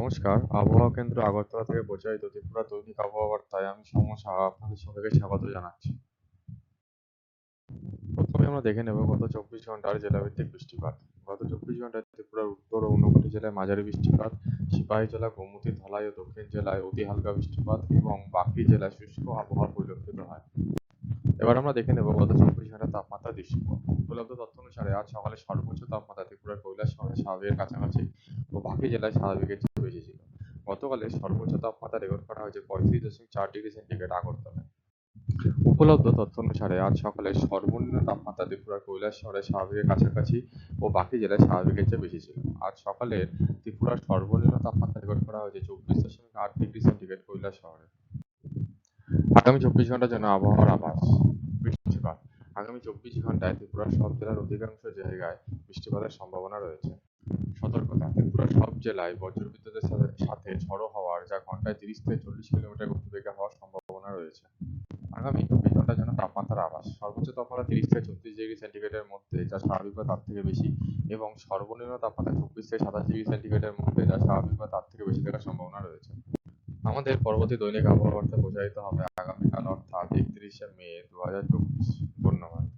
নমস্কার। আবহাওয়া কেন্দ্র আগরতলা থেকে প্রচারিত ত্রিপুরা দৈনিক আবহাওয়া বার্তায় আমি সৌম্য সাহা আপনাদের সবাইকে স্বাগত জানাচ্ছি। প্রথমে আমরা দেখে নেব গত চব্বিশ ঘণ্টার জেলাভিত্তিক বৃষ্টিপাত। গত চব্বিশ ঘন্টায় ত্রিপুরার উত্তর ও ঊনকোটি জেলায় মাঝারি বৃষ্টিপাত, সিপাহী জেলা গোমতী, ধলাই ও দক্ষিণ জেলায় অতি হালকা বৃষ্টিপাত এবং বাকি জেলায় শুষ্ক আবহাওয়া পরিলক্ষিত হয়। এবার আমরা দেখে নেব গত চব্বিশ ঘণ্টার তাপমাত্রা দৃশ্যপট উপলব্ধ তথ্য অনুসারে আজ সকালে সর্বোচ্চ তাপমাত্রা ত্রিপুরার কৈলাস শহরে স্বাভাবিকের কাছাকাছি ও বাকি জেলায় স্বাভাবিকের চেয়ে বেশি ছিল। গতকালে সর্বোচ্চ তাপমাত্রা রেকর্ড করা হয়েছে পঁয়ত্রিশ দশমিক চার ডিগ্রি সেন্টিগ্রেড আগরতলায়। উপলব্ধ তথ্য অনুসারে আজ সকালে সর্বনিম্ন তাপমাত্রা ত্রিপুরার কৈলাস শহরে স্বাভাবিকের কাছাকাছি ও বাকি জেলায় স্বাভাবিকের চেয়ে বেশি ছিল। আজ সকালে ত্রিপুরার সর্বনিম্ন তাপমাত্রা রেকর্ড করা হয়েছে চব্বিশ দশমিক আট ডিগ্রি সেন্টিগ্রেড কৈলাস শহরে। আগামী চব্বিশ ঘণ্টার জন্য আবহাওয়ার আভাস। আগামী চব্বিশ ঘন্টায় ত্রিপুরার সব জেলার অধিকাংশ জায়গায় বৃষ্টিপাতের সম্ভাবনা রয়েছে। সতর্কতা, ত্রিপুরার সব জেলায় বজ্রবিদ্যুতের সাথে ঝড়ো হওয়ার, যা ঘন্টায় তিরিশ থেকে চল্লিশ কিলোমিটার গতিবেগে হওয়ার সম্ভাবনা রয়েছে। আগামী চব্বিশ ঘণ্টার জন্য তাপমাত্রার আভাস, সর্বোচ্চ তাপমাত্রা তিরিশ থেকে ছত্রিশ ডিগ্রি সেন্টিগ্রেডের মধ্যে, যা স্বাভাবিক বা তার থেকে বেশি, এবং সর্বনিম্ন তাপমাত্রা চব্বিশ থেকে সাতাশ ডিগ্রি সেন্টিগ্রেডের মধ্যে, যা স্বাভাবিক বা তার থেকে বেশি থাকার সম্ভাবনা রয়েছে। আমাদের পরবর্তী দৈনিক আবহাওয়া বার্তা প্রচারিত হবে আগামীকাল, অর্থাৎ मे दो हज़ार चौबीस धन्यवाद